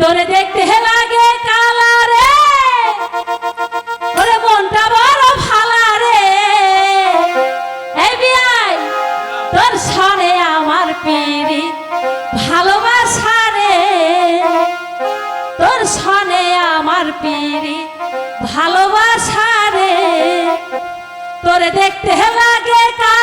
তোরে দেখতে লাগে কালা রে। ওরে মনটা বড় ভালা রে। এই বিয়াই, তোর সরে আমার পিড়ি ভালোবাসা রে। তোর সনে আমার পিড়ি ভালোবাসা রে। তোরে দেখতে লাগে কালা